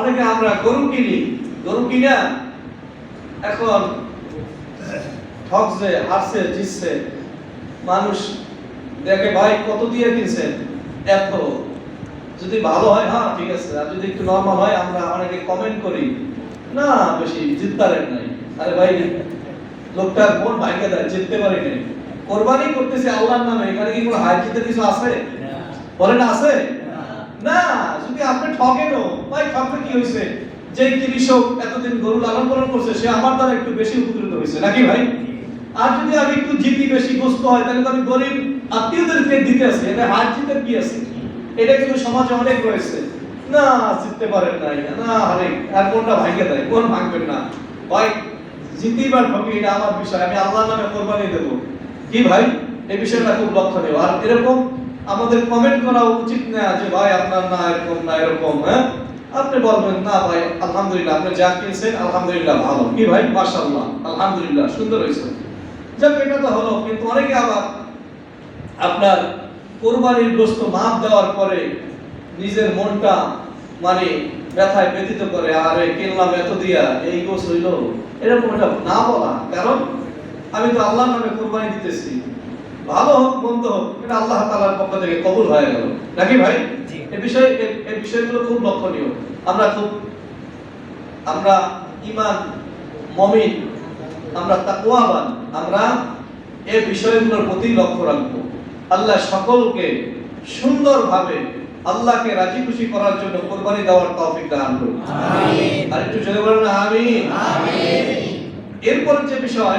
অনেকে আমরা গরু কিনি গরু কিনা এখন ঠকছে হারছে জিতছে। মানুষ দেখে ভাই কত দিয়ে কিনছেন এত। যদি ভালো হয় হ্যাঁ ঠিক আছে। আর যদি একটু নর্মাল হয় আমরা অনেকে কমেন্ট করি না বেশি জিততারেন নাই। আরে ভাই লোকটার মন ভাইকে দেয় জিততে পারি নাই। কোরবানি করতেছে আল্লাহর নামে এখানে কি কোনো হার কিছু আছে? বলেন আছে? আপনি ঠকেনও ভাই ঠকলে কি হয়েছে যে কৃষক এতদিন গরু লালন পালন করছে, সে আমার দ্বারা একটু বেশি উপকৃত হয়েছে নাকি ভাই? আর যদি আমি একটু জিতি বেশি গোস্ত হয়, তাহলে তো আমি গরিব আত্মীয়দেরকে দিতে আছি, এটা হার জিতে কি আছে? এটা কিন্তু সমাজে অনেক রয়েছে। না, জিততে পারেন নাই। না, আরে, আর কোনটা ভাঙে দেয়? কোন ভাঙবেন না? ভাই, জিতি বা এটা আমার বিষয়। আমি আল্লাহর নামে কোরবানি দেব। কি ভাই? এই বিষয়টা খুব লক্ষ্য লক্ষণীয়। আর এরকম আমাদের কমেন্ট করা উচিত না যে, ভাই, আপনার না এরকম না এরকম হ্যাঁ? আপনি বলবেন, না ভাই, আলহামদুলিল্লাহ, আপনি যা কিনছেন, আলহামদুলিল্লাহ ভালো। কি ভাই? মাশাআল্লাহ, আলহামদুলিল্লাহ, সুন্দর হয়েছে। যাক, এটা তো হলো, কিন্তু অনেকে আবার আপনার কোরবানির গোস্ত মাপ দেওয়ার পরে নিজের মনটা মানে ব্যথায় ব্যথিত করে, আরে, কিনলাম এত দিয়া, এই গোস হইল। এরকম এটা না বলা, কারণ আমি তো আল্লাহ নামে কোরবানি দিতেছি। ভালো হোক মন্দ হোক এটা আল্লাহ তাআলার পক্ষ থেকে কবুল হয়ে গেল। নাকি ভাই। এই বিষয় এই- এই বিষয়গুলো খুব লক্ষণীয়। আমরা খুব আমরা ইমান মমিন আমরা তাকওয়াবান আমরা এই বিষয়গুলোর প্রতি লক্ষ্য রাখব। আল্লাহ সকলকে সুন্দরভাবে আল্লাহকে রাজি খুশি করার জন্য কোরবানি দেওয়ার তৌফিক দান করুন। আর একটু জোরে বলেন আমিন। এরপর যে বিষয়